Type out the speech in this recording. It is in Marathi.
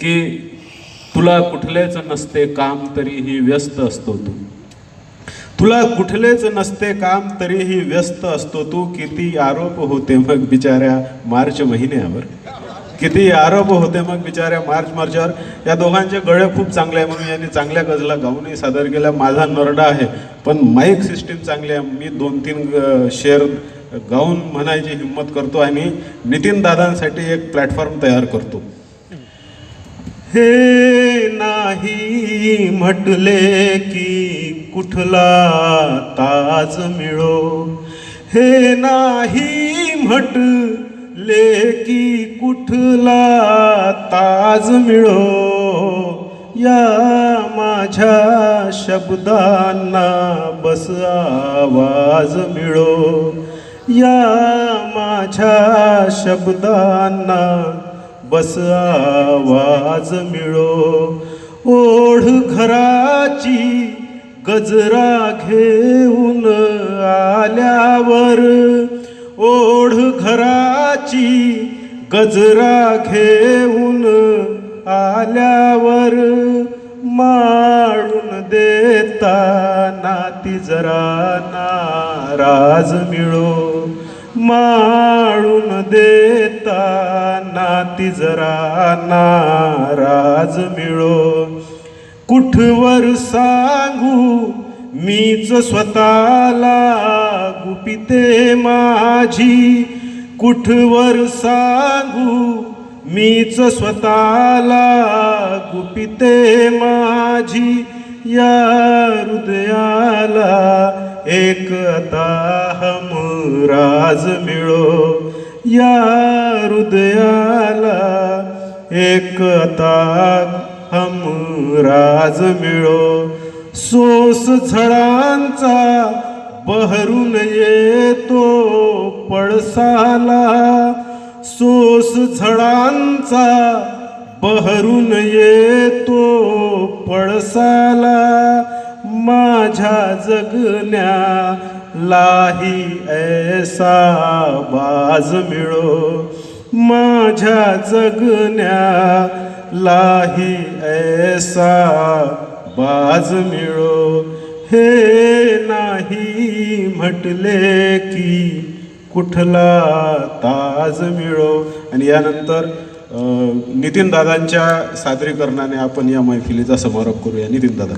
की तुला कुठलेच नसते काम तरीही व्यस्त असतो तू. तुला कुठलेच नसते काम तरीही व्यस्त असतो तू. किती आरोप होते मग बिचाऱ्या मार्च महिन्यावर. किती आरोप होते मग बिचाऱ्या मार्च मार्चवर. या दोघांचे गळे खूप चांगले आहे म्हणून यांनी चांगल्या गजला गाऊनही सादर केल्या. माझा नरडा आहे पण माईक सिस्टीम चांगली आहे. मी दोन तीन शेअर गाऊन म्हणायची हिंमत करतो आणि नितीन दादांसाठी एक प्लॅटफॉर्म तयार करतो. हे नाही म्हटले की कुठला ताज मिळो. हे नाही म्हटले की कुठला ताज मिळो. या माझ्या शब्दांना बस आवाज मिळो. या माझ्या शब्दांना बस आवाज मिळो. ओढ घराची गजरा घेऊन आल्यावर ओढ घराची गजरा घेऊन आल्यावर माळून देताना ती जरा नाराज मिळो. माळून दे ती जरा नाराज मिळो. कुठवर सांगू? मीच स्वतःला गुपिते माझी. कुठवर सांगू? मीच स्वतःला गुपिते माझी. या हृदयाला एक हमराज मिळो. या हृदयाला एक हमराज मिळो. सोस झळांचा बहरून येतो पळसाला सोस झळांचा बहरून येतो पळसाला माझ्या जगण्या लाही ऐसा बाज मिळो. माझ्या जगण्या लाही ऐसा बाज मिळो. हे नाही म्हटले की कुठला ताज मिळो. आणि यानंतर नितीन दादांच्या सादरीकरणाने आपण या मैफिलीचा समारोप करूया. नितीन दादा.